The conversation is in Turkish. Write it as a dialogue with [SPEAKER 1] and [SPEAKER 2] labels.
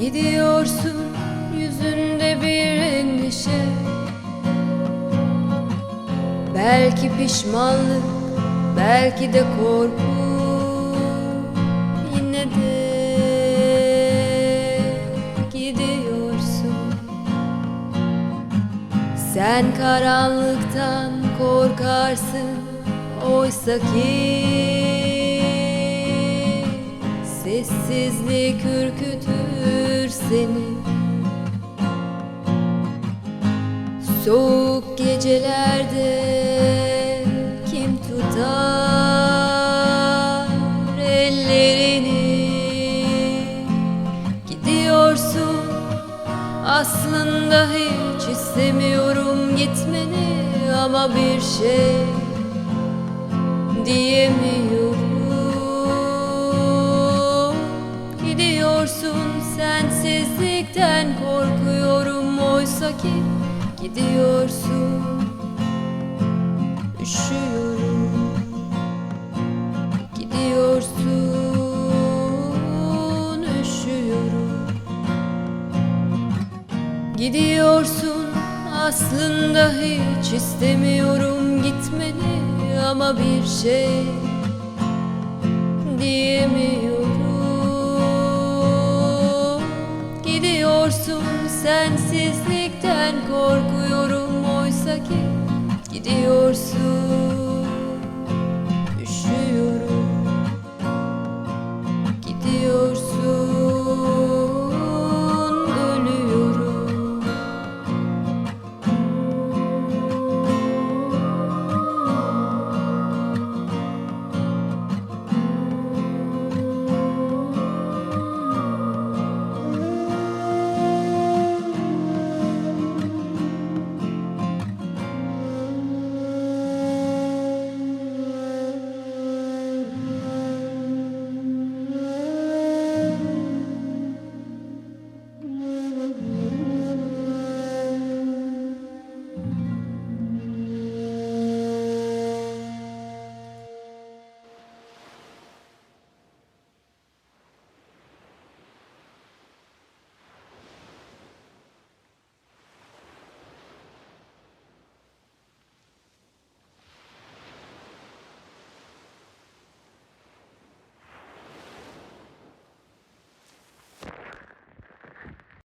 [SPEAKER 1] Gidiyorsun yüzünde bir endişe. Belki pişmanlık, belki de korku. Yine de gidiyorsun. Sen karanlıktan korkarsın Oysa ki Sessizlik ürkütür seni. Soğuk gecelerde kim tutar ellerini? Gidiyorsun aslında hiç istemiyorum gitmeni Ama bir şey diyemiyorum sensizlikten korkuyorum oysa ki Gidiyorsun. Üşüyorum. Gidiyorsun Üşüyorum. Gidiyorsun aslında hiç istemiyorum gitmeni ama bir şey diyemiyorum Gidiyorsun sensizlikten korkuyorum oysa ki. Gidiyorsun